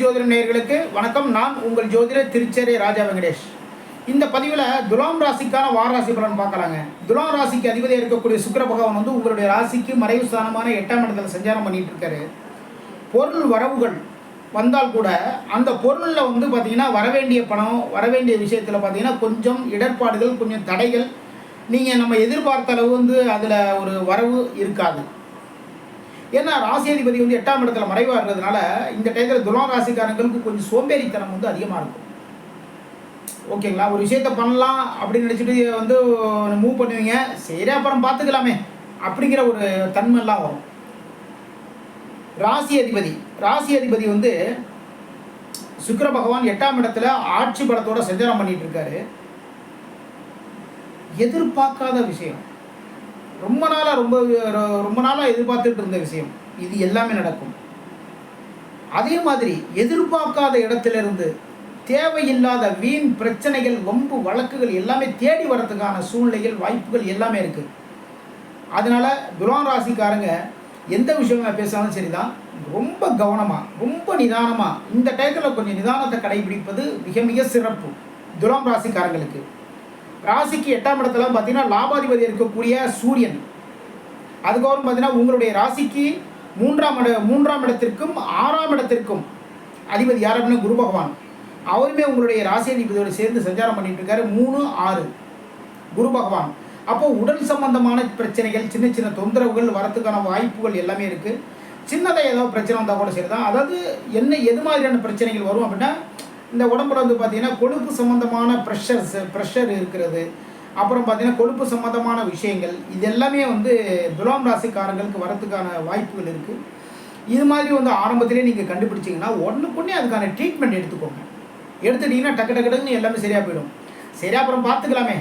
ஜோதிடம் நேர்களுக்கு வணக்கம். நான் உங்கள் ஜோதிடர் திருச்சேரி ராஜா வெங்கடேஷ். இந்த பதிவில் துலாம் ராசிக்கான வாராசி பலன் பார்க்கலாங்க. துலாம் ராசிக்கு அதிபதியாக இருக்கக்கூடிய சுக்கர பகவான் வந்து உங்களுடைய ராசிக்கு மறைவு ஸ்தானமான எட்டாம் இடத்துல சஞ்சாரம் பண்ணிட்டு இருக்காரு. பொருள் வரவுகள் வந்தால் கூட அந்த பொருளில் வந்து பார்த்திங்கன்னா வரவேண்டிய பணம் வரவேண்டிய விஷயத்தில் பார்த்தீங்கன்னா கொஞ்சம் இடர்பாடுகள் கொஞ்சம் தடைகள் நீங்கள் நம்ம எதிர்பார்த்த அளவு வந்து அதில் ஒரு வரவு இருக்காது. ஏன்னா ராசியாதிபதி வந்து எட்டாம் இடத்துல மறைவாக இருக்கிறதுனால இந்த டயத்தில் துலாம் ராசிக்காரங்களுக்கு கொஞ்சம் சோம்பேறித்தனம் வந்து அதிகமாக இருக்கும். ஓகேங்களா? ஒரு விஷயத்த பண்ணலாம் அப்படின்னு நினச்சிட்டு வந்து மூவ் பண்ணுவீங்க. சரி அப்புறம் பார்த்துக்கலாமே. அப்படிங்கிற ஒரு தன்மைலாம் வரும். ராசி அதிபதி ராசி அதிபதி வந்து சுக்கர பகவான் எட்டாம் இடத்துல ஆட்சி பலத்தோட சஞ்சாரம் பண்ணிட்டு இருக்காரு. எதிர்பார்க்காத விஷயம். ரொம்ப நாளாக ரொம்ப ரொம்ப நாளாக எதிர்பார்த்துட்டு இருந்த விஷயம். இது எல்லாமே நடக்கும். அதே மாதிரி எதிர்பார்க்காத இடத்திலிருந்து தேவையில்லாத வீண் பிரச்சனைகள் வம்பு வழக்குகள் எல்லாமே தேடி வரத்துக்கான சூழ்நிலைகள் வாய்ப்புகள் எல்லாமே இருக்குது அதனால துலாம் ராசிக்காரங்க எந்த விஷயமா பேசினாலும் சரிதான். ரொம்ப கவனமாக ரொம்ப நிதானமாக இந்த டயத்தில் கொஞ்சம் நிதானத்தை கடைபிடிப்பது மிக மிக சிறப்பு. துலாம் ராசிக்காரங்களுக்கு. ராசிக்கு எட்டாம் இடத்துல பார்த்தீங்கன்னா லாபாதிபதி இருக்கக்கூடிய சூரியன். அதுக்கப்புறம் பார்த்தீங்கன்னா உங்களுடைய ராசிக்கு மூன்றாம் இட மூன்றாம் இடத்திற்கும் ஆறாம் இடத்திற்கும் அதிபதி யார் அப்படின்னா குரு பகவான். அவருமே உங்களுடைய ராசி அதிபதியோடு சேர்ந்து சஞ்சாரம் பண்ணிட்டு இருக்காரு. மூணு ஆறு. குரு பகவான். அப்போ உடல் சம்பந்தமான பிரச்சனைகள் சின்ன சின்ன தொந்தரவுகள் வரத்துக்கான வாய்ப்புகள் எல்லாமே இருக்குது சின்னதாக ஏதோ பிரச்சனை வந்தால் கூட சரி தான் அதாவது என்ன எது மாதிரியான பிரச்சனைகள் வரும் அப்படின்னா இந்த உடம்புல வந்து பார்த்தீங்கன்னா கொழுப்பு சம்மந்தமான ப்ரெஷர்ஸ் ப்ரெஷர் இருக்கிறது. அப்புறம் பார்த்தீங்கன்னா கொழுப்பு சம்மந்தமான விஷயங்கள். இது எல்லாமே வந்து துலாம் ராசிக்காரங்களுக்கு வரத்துக்கான வாய்ப்புகள் இருக்குது இது மாதிரி வந்து ஆரம்பத்திலே நீங்கள் கண்டுபிடிச்சிங்கன்னா ஒன்றுக்குன்னே அதுக்கான ட்ரீட்மெண்ட் எடுத்துக்கோங்க. எடுத்துட்டிங்கன்னா டக்கு டக்கு டக்குன்னு எல்லாமே சரியாக போயிடும். சரி அப்புறம் பார்த்துக்கலாமே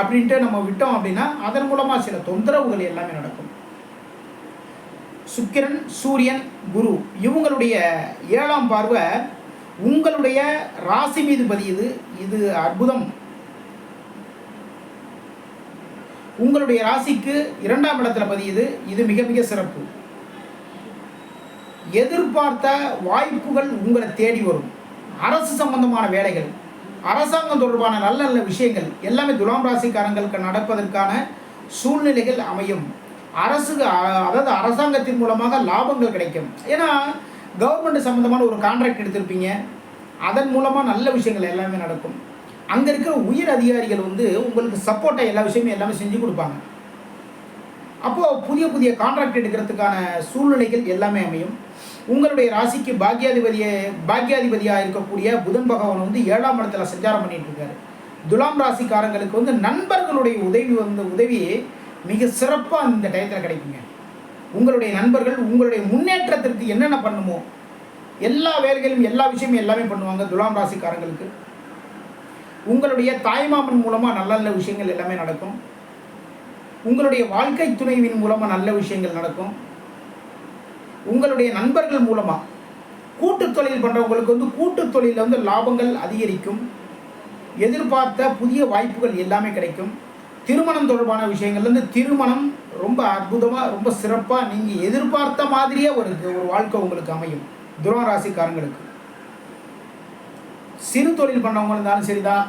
அப்படின்ட்டு நம்ம விட்டோம் அப்படின்னா அதன் மூலமாக சில தொந்தரவுகள் எல்லாமே நடக்கும். சுக்கிரன் சூரியன் குரு இவங்களுடைய ஏழாம் பார்வை உங்களுடைய ராசி மீது பதியுது இது அற்புதம். உங்களுடைய ராசிக்கு இரண்டாம் இடத்துல பதியுது இது மிக மிக சிறப்பு. எதிர்பார்த்த வாய்ப்புகள் உங்களை தேடி வரும். அரசு சம்பந்தமான வேலைகள் அரசாங்கம் தொடர்பான நல்ல நல்ல விஷயங்கள் எல்லாமே துலாம் ராசிக்காரங்களுக்கு நடப்பதற்கான சூழ்நிலைகள் அமையும். அரசு அதாவது அரசாங்கத்தின் மூலமாக லாபங்கள் கிடைக்கும். ஏன்னா கவர்மெண்ட் சம்மந்தமான ஒரு கான்ட்ராக்ட் எடுத்திருப்பீங்க. அதன் மூலமாக நல்ல விஷயங்கள் எல்லாமே நடக்கும். அங்கே இருக்கிற உயர் அதிகாரிகள் வந்து உங்களுக்கு சப்போர்ட்டாக எல்லா விஷயமும் எல்லாமே செஞ்சு கொடுப்பாங்க. அப்போது புதிய புதிய கான்ட்ராக்ட் எடுக்கிறதுக்கான சூழ்நிலைகள் எல்லாமே அமையும். உங்களுடைய ராசிக்கு பாக்யாதிபதியை பாக்யாதிபதியாக இருக்கக்கூடிய புதன் பகவான் வந்து ஏழாம் இடத்துல சஞ்சாரம் பண்ணிட்டு இருக்காரு. துலாம் ராசிக்காரங்களுக்கு வந்து நண்பர்களுடைய உதவி வந்து உதவி மிக சிறப்பாக இந்த டயத்தில் கிடைக்குங்க. உங்களுடைய நண்பர்கள் உங்களுடைய முன்னேற்றத்திற்கு என்னென்ன பண்ணுமோ எல்லா வேலைகளும் எல்லா விஷயமும் எல்லாமே பண்ணுவாங்க துலாம் ராசிக்காரங்களுக்கு. உங்களுடைய தாய்மாமன் மூலமாக நல்ல நல்ல விஷயங்கள் எல்லாமே நடக்கும். உங்களுடைய வாழ்க்கை துணைவின் மூலமாக நல்ல விஷயங்கள் நடக்கும். உங்களுடைய நண்பர்கள் மூலமாக கூட்டு தொழில் பண்ணுறவங்களுக்கு வந்து கூட்டு தொழிலில் வந்து லாபங்கள் அதிகரிக்கும். எதிர்பார்த்த புதிய வாய்ப்புகள் எல்லாமே கிடைக்கும். திருமணம் தொடர்பான விஷயங்கள்லேருந்து திருமணம் ரொம்ப அற்புதமாக ரொம்ப சிறப்பாக நீங்கள் எதிர்பார்த்த மாதிரியே ஒரு ஒரு வாழ்க்கை உங்களுக்கு அமையும். துருவ ராசிக்காரங்களுக்கு. சிறு தொழில் பண்ணவங்க இருந்தாலும் சரிதான்.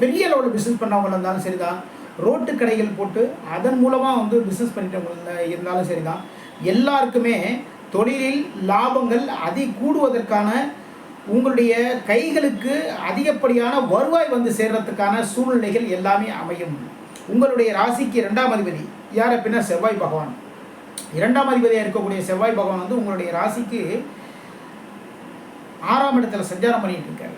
பெரிய லெவலில் பிஸ்னஸ் பண்ணவங்க இருந்தாலும் சரிதான். ரோட்டு கடைகள் போட்டு அதன் மூலமாக வந்து பிஸ்னஸ் பண்ணிட்டவங்க இருந்தாலும் சரிதான். எல்லாருக்குமே தொழிலில் லாபங்கள் அதி கூடுவதற்கான உங்களுடைய கைகளுக்கு அதிகப்படியான வருவாய் வந்து சேர்றதுக்கான சூழ்நிலைகள் எல்லாமே அமையும். உங்களுடைய ராசிக்கு இரண்டாம் அதிபதி. யார் அப்படின்னா செவ்வாய் பகவான். இரண்டாம் அதிபதியாக இருக்கக்கூடிய செவ்வாய் பகவான் வந்து உங்களுடைய ராசிக்கு ஆறாம் இடத்துல சஞ்சாரம் பண்ணிட்டு இருக்காரு.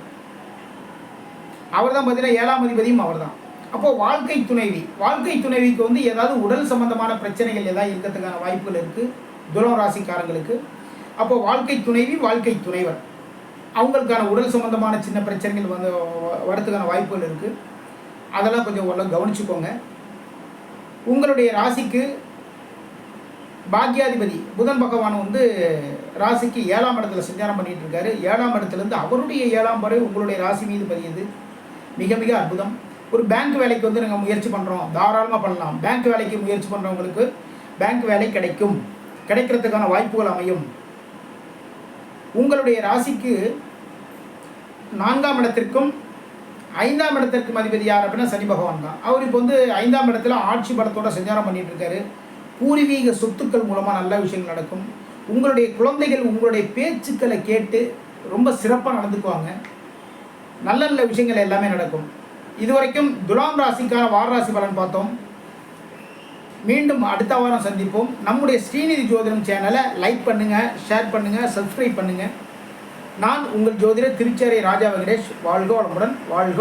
அவர் தான் பார்த்தீங்கன்னா ஏழாம் அதிபதியும் அவர் தான் அப்போது வாழ்க்கை துணைவி வாழ்க்கை துணைவிக்கு வந்து ஏதாவது உடல் சம்பந்தமான பிரச்சனைகள் ஏதாவது இருக்கிறதுக்கான வாய்ப்புகள் இருக்குது துலம் ராசிக்காரங்களுக்கு. அப்போது வாழ்க்கை துணைவி வாழ்க்கை துணைவர். அவங்களுக்கான உடல் சம்பந்தமான சின்ன பிரச்சனைகள் வந்து வரத்துக்கான வாய்ப்புகள் இருக்குது அதெல்லாம் கொஞ்சம் ஒன்றும் கவனிச்சுக்கோங்க. உங்களுடைய ராசிக்கு பாக்யாதிபதி புதன் பகவான் வந்து ராசிக்கு ஏழாம் இடத்துல சஞ்சாரம் பண்ணிட்டு இருக்காரு. ஏழாம் இடத்துலேருந்து அவருடைய ஏழாம் பறை உங்களுடைய ராசி மீது பதியுது. மிக மிக அற்புதம். ஒரு பேங்க் வேலைக்கு வந்து நாங்கள் முயற்சி பண்ணுறோம் தாராளமாக பண்ணலாம். பேங்க் வேலைக்கு முயற்சி பண்ணுறவங்களுக்கு பேங்க் வேலை கிடைக்கும். கிடைக்கிறதுக்கான வாய்ப்புகள் அமையும். உங்களுடைய ராசிக்கு நான்காம் இடத்திற்கும் ஐந்தாம் இடத்திற்கும் அதிபதி யார் அப்படின்னா சனி பகவான் தான். அவர் இப்போ வந்து ஐந்தாம் இடத்துல ஆட்சி படத்தோட சஞ்சாரம் பண்ணிட்டு இருக்காரு. பூர்வீக சொத்துக்கள் மூலமாக நல்ல விஷயங்கள் நடக்கும். உங்களுடைய குழந்தைகள் உங்களுடைய பேச்சுக்களை கேட்டு ரொம்ப சிறப்பாக நடந்துக்குவாங்க. நல்ல நல்ல விஷயங்கள் எல்லாமே நடக்கும். இதுவரைக்கும் துலாம் ராசிக்கான வாரராசி பலன் பார்த்தோம். மீண்டும் அடுத்த வாரம் சந்திப்போம். நம்முடைய ஸ்ரீநிதி ஜோதிடம் சேனலை லைக் பண்ணுங்கள் ஷேர் பண்ணுங்கள் சப்ஸ்கிரைப் பண்ணுங்கள் நான் உங்கள் ஜோதிடர் திருச்சேரை ராஜா வெங்கடேஷ். வாழ்க வளமுடன் வாழ்க